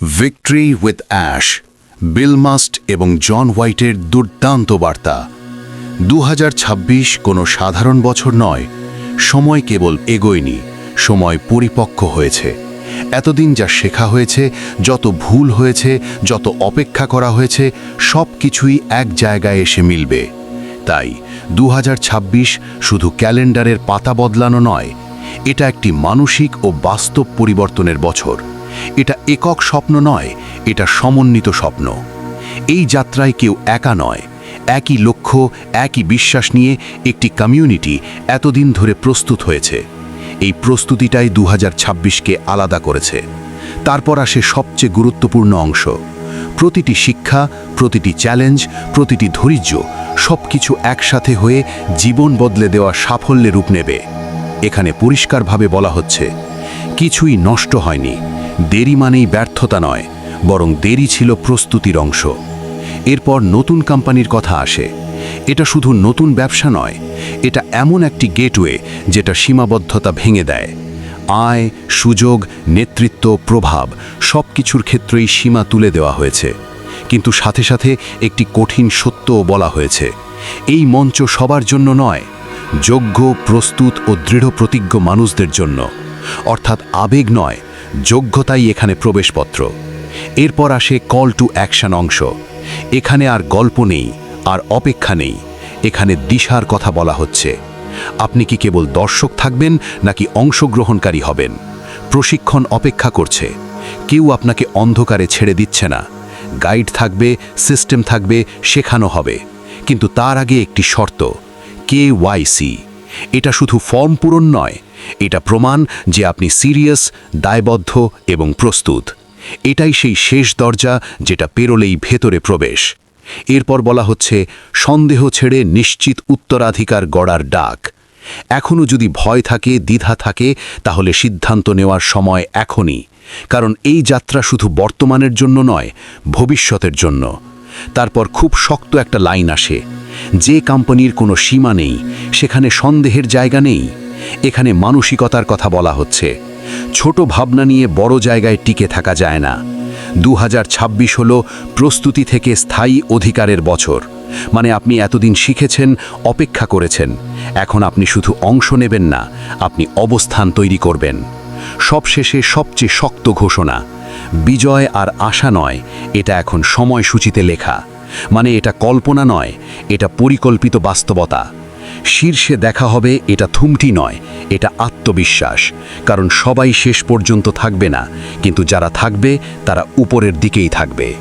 Victory with অ্যাশ বিল মাস্ট এবং জন হোয়াইটের দুর্দান্ত বার্তা। দু কোনো সাধারণ বছর নয়, সময় কেবল এগোয়নি, সময় পরিপক্ক হয়েছে। এতদিন যা শেখা হয়েছে, যত ভুল হয়েছে, যত অপেক্ষা করা হয়েছে, সব কিছুই এক জায়গায় এসে মিলবে। তাই দু হাজার ছাব্বিশ শুধু ক্যালেন্ডারের পাতা বদলানো নয়, এটা একটি মানসিক ও বাস্তব পরিবর্তনের বছর। এটা একক স্বপ্ন নয়, এটা সমন্বিত স্বপ্ন। এই যাত্রায় কেউ একা নয়, একই লক্ষ্য, একই বিশ্বাস নিয়ে একটি কমিউনিটি এতদিন ধরে প্রস্তুত হয়েছে। এই প্রস্তুতিটাই দু কে আলাদা করেছে। তারপর আসে সবচেয়ে গুরুত্বপূর্ণ অংশ। প্রতিটি শিক্ষা, প্রতিটি চ্যালেঞ্জ প্রতিটি ধৈর্য সব কিছু একসাথে হয়ে জীবন বদলে দেওয়া সাফল্যে রূপ নেবে। এখানে পরিষ্কারভাবে বলা হচ্ছে, কিছুই নষ্ট হয়নি। দেরি মানেই ব্যর্থতা নয়, বরং দেরি ছিল প্রস্তুতির অংশ। এরপর নতুন কোম্পানির কথা আসে। এটা শুধু নতুন ব্যবসা নয়, এটা এমন একটি গেটওয়ে যেটা সীমাবদ্ধতা ভেঙে দেয়। আয়, সুযোগ, নেতৃত্ব, প্রভাব সব কিছুর ক্ষেত্রেই সীমা তুলে দেওয়া হয়েছে। কিন্তু সাথে সাথে একটি কঠিন সত্যও বলা হয়েছে। এই মঞ্চ সবার জন্য নয়, যোগ্য, প্রস্তুত ও দৃঢ় প্রতিজ্ঞ মানুষদের জন্য। অর্থাৎ আবেগ নয় যোগ্যতাই এখানে প্রবেশপত্র। এরপর আসে কল টু অ্যাকশন অংশ। এখানে আর গল্প নেই, আর অপেক্ষা নেই। এখানে দিশার কথা বলা হচ্ছে। আপনি কি কেবল দর্শক থাকবেন, নাকি অংশগ্রহণকারী হবেন? প্রশিক্ষণ অপেক্ষা করছে। কেউ আপনাকে অন্ধকারে ছেড়ে দিচ্ছে না। গাইড থাকবে, সিস্টেম থাকবে, শেখানো হবে। কিন্তু তার আগে একটি শর্ত, কে ওয়াইসি এটা শুধু ফর্ম পূরণ নয় এটা প্রমাণ যে আপনি সিরিয়াস, দায়বদ্ধ এবং প্রস্তুত। এটাই সেই শেষ দরজা যেটা পেরোলেই ভেতরে প্রবেশ। এরপর বলা হচ্ছে, সন্দেহ ছেড়ে নিশ্চিত উত্তরাধিকার গড়ার ডাক। এখনও যদি ভয় থাকে, দ্বিধা থাকে, তাহলে সিদ্ধান্ত নেওয়ার সময় এখনই। কারণ এই যাত্রা শুধু বর্তমানের জন্য নয়, ভবিষ্যতের জন্য। তারপর খুব শক্ত একটা লাইন আসে। যে কোম্পানির কোনো সীমা নেই, সেখানে সন্দেহের জায়গা নেই। এখানে মানসিকতার কথা বলা হচ্ছে। ছোট ভাবনা নিয়ে বড় জায়গায় টিকে থাকা যায় না। দু হাজার হল প্রস্তুতি থেকে স্থায়ী অধিকারের বছর। মানে আপনি এতদিন শিখেছেন, অপেক্ষা করেছেন। এখন আপনি শুধু অংশ নেবেন না, আপনি অবস্থান তৈরি করবেন। সবশেষে সবচেয়ে শক্ত ঘোষণা, বিজয় আর আশা নয়, এটা এখন সময়সূচিতে লেখা। মানে এটা কল্পনা নয়, এটা পরিকল্পিত বাস্তবতা। শীর্ষে দেখা হবে এটা থুমটি নয়, এটা আত্মবিশ্বাস। কারণ সবাই শেষ পর্যন্ত থাকবে না, কিন্তু যারা থাকবে, তারা উপরের দিকেই থাকবে।